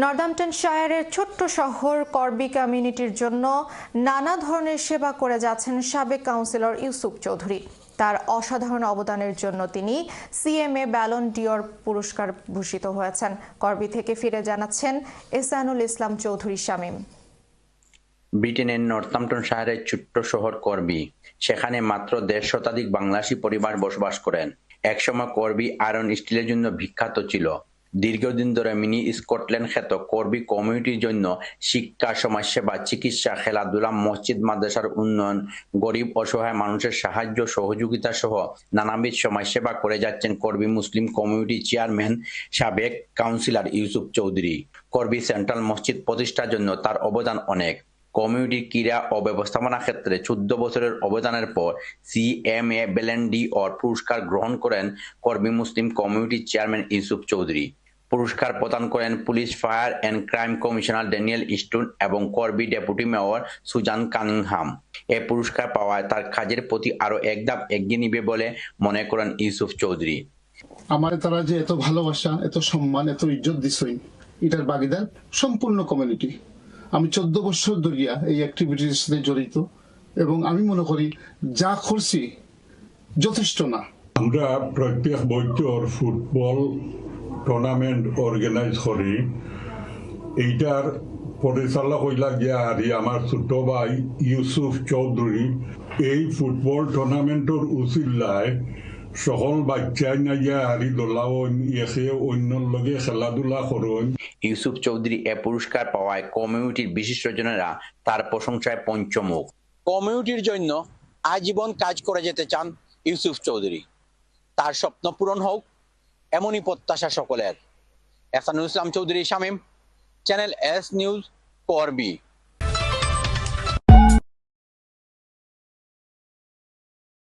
নর্দাম্পটনশায়ারের ছোট্ট শহর করবি কমিউনিটির জন্য নানা ধরনের সেবা করে যাচ্ছেন সাবেক কাউন্সিলর ইউসুফ চৌধুরী। তার অসাধারণ অবদানের জন্য তিনি সিএমএ ব্যালন ডিওর পুরস্কার ভূষিত হয়েছেন। করবি থেকে ফিরে জানাচ্ছেন এসানুল ইসলাম চৌধুরী শামীম। ব্রিটেনের নর্থাম্পটন শহরের ছোট্ট শহর করবি, সেখানে মাত্র দেড় শতাধিক বাংলাদেশি পরিবার বসবাস করেন। একসময় করবি আয়রন স্টিলের জন্য বিখ্যাত ছিল। দীর্ঘদিন ধরে মিনি স্কটল্যান্ড খ্যাত করবি কমিউনিটির জন্য শিক্ষা, সমাজসেবা, চিকিৎসা, খেলাধুলা, মসজিদ, মাদ্রাসার উন্নয়ন, গরিব, অসহায় মানুষের সাহায্য, সহযোগিতা সহ নানাবিধ সমাজসেবা করে যাচ্ছেন করবি মুসলিম কমিউনিটি চেয়ারম্যান সাবেক councillor Yusuf Chowdhury. Corby central মসজিদ প্রতিষ্ঠার জন্য তার অবদান অনেক। কমিউনিটির ক্রীড়া ও ব্যবস্থাপনা ক্ষেত্রে চোদ্দ বছরের অবদানের পর সিএমএ, বেলেন্ডি অর পুরস্কার গ্রহণ করেন কর্মী মুসলিম কমিউনিটির চেয়ারম্যান ইউসুফ চৌধুরী। পুরস্কার প্রদান করেন police fire and crime commissioner Daniel Stone এবং Corby deputy mayor Susan Cunningham. এ পুরস্কার পাওয়ায় তার কাজের প্রতি আরও এক ধাপ এগিয়ে নিবে বলে মনে করেন ইউসুফ চৌধুরী। আমার তারা যে এত ভালোবাসা এত সম্মান এত ইজ্জত দিছই এটার বাগিদার সম্পূর্ণ কমিউনিটি আমি চোদ্দ বছর ধরিয়া এই অ্যাক্টিভিটির সাথে জড়িত এবং আমি মনে করি যা করছি যথেষ্ট না। আমরা প্রত্যেক বছর ফুটবল টুর্নামেন্ট অর্গানাইজ করি এইটার পরিচালক হইলা গিয়া হারি আমার ছোট ভাই ইউসুফ চৌধুরী। এই ফুটবল টুর্নামেন্টর উচিল্লায় সকল বাচ্চাই না গিয়া হারি দোলাওন এসে অন্যর লগে খেলাধুলা করুন ইউসুফ চৌধুরী এ পুরস্কার পাওয়ায় কমিউনিটির বিশিষ্টজনেরা তার প্রশংসায় পঞ্চমুখ। কমিউনিটির জন্য আজীবন কাজ করে যেতে চান ইউসুফ চৌধুরী। তার স্বপ্ন পূরণ হোক এমনই প্রত্যাশা সকলের। Ehsanul Islam Chowdhury Shamim channel S news Corby